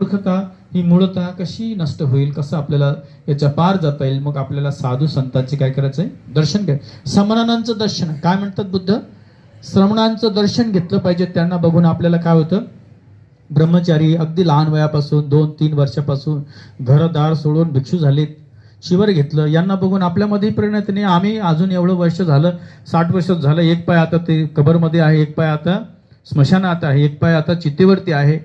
मूर्खता ही मूळता कशी नष्ट होईल कसं आपल्याला याच्या पार जाता येईल मग आपल्याला साधू संतांचे काय करायचं आहे? दर्शन घ्या. समणांचं दर्शन. काय म्हणतात बुद्ध? श्रमणांचं दर्शन घेतलं पाहिजे त्यांना बघून आपल्याला काय होतं? ब्रह्मचारी अगदी लहान वयापासून दोन तीन वर्षापासून घरदार सोडून भिक्षू झालेत. शिवर घेतलं. यांना बघून आपल्यामध्ये प्रेरणा येते. नाही आम्ही अजून एवढं वर्ष झालं साठ वर्ष झालं एक पाय आता ते कबरमध्ये आहे एक पाय आता स्मशानात आहे एक पाय आता चितेवरती आहे.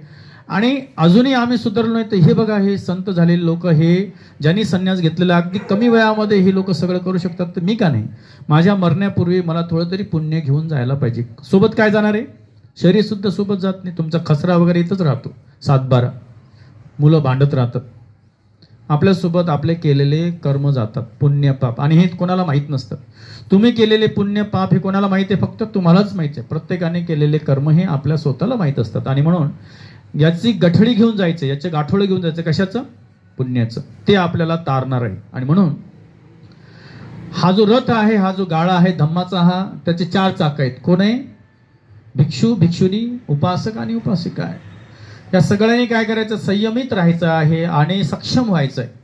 आणि अजूनही आम्ही सुधारलो नाही. तर हे बघा हे संत झालेले लोक हे ज्यांनी संन्यास घेतलेला अगदी कमी वयामध्ये हे लोक सगळं करू शकतात तर मी का नाही? माझ्या मरण्यापूर्वी मला थोडं तरी पुण्य घेऊन जायला पाहिजे. सोबत काय जाणार आहे? शरीरसुद्धा सोबत जात नाही. तुमचा खसरा वगैरे इथंच राहतो. सातबारा मुलं भांडत राहतात. आपल्यासोबत आपले केलेले कर्म जातात. पुण्य पाप. आणि हे कोणाला माहीत नसतं. तुम्ही केलेले पुण्य पाप हे कोणाला माहिती आहे? फक्त तुम्हालाच माहिती आहे. प्रत्येकाने केलेले कर्म हे आपल्या स्वतःला माहीत असतात. आणि म्हणून याची गठडी घेऊन जायचं याचे गाठोडं घेऊन जायचं कशाचं? पुण्याचं. ते आपल्याला तारणार आहे. आणि म्हणून हा जो रथ आहे हा जो गाळा आहे धम्माचा हा त्याचे चार चाक आहेत. कोण आहे? भिक्षू भिक्षुनी उपासक आणि उपासिका आहे. या सगळ्यांनी काय करायचं? संयमित राहायचं आहे आणि सक्षम व्हायचं आहे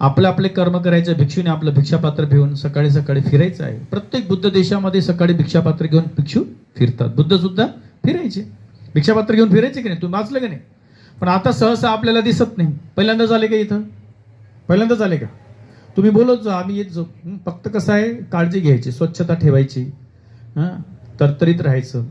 आपले आपले कर्म करायचे भिक्षूने आपलं भिक्षापात्र घेऊन सकाळी सकाळी फिरायचं आहे. प्रत्येक बुद्ध देशामध्ये सकाळी भिक्षापात्र घेऊन भिक्षू फिरतात. बुद्ध सुद्धा फिरायचे. भिक्षापात्र घेऊन फिरायचे की नाही? तुम्ही वाचलं की नाही? पण आता सहसा आपल्याला दिसत नाही. पहिल्यांदा आले का इथं? पहिल्यांदा झाले का? तुम्ही बोलत जा आम्ही येत जाऊ. फक्त कसं आहे काळजी घ्यायची स्वच्छता ठेवायची. हां तरतरीत राहायचं.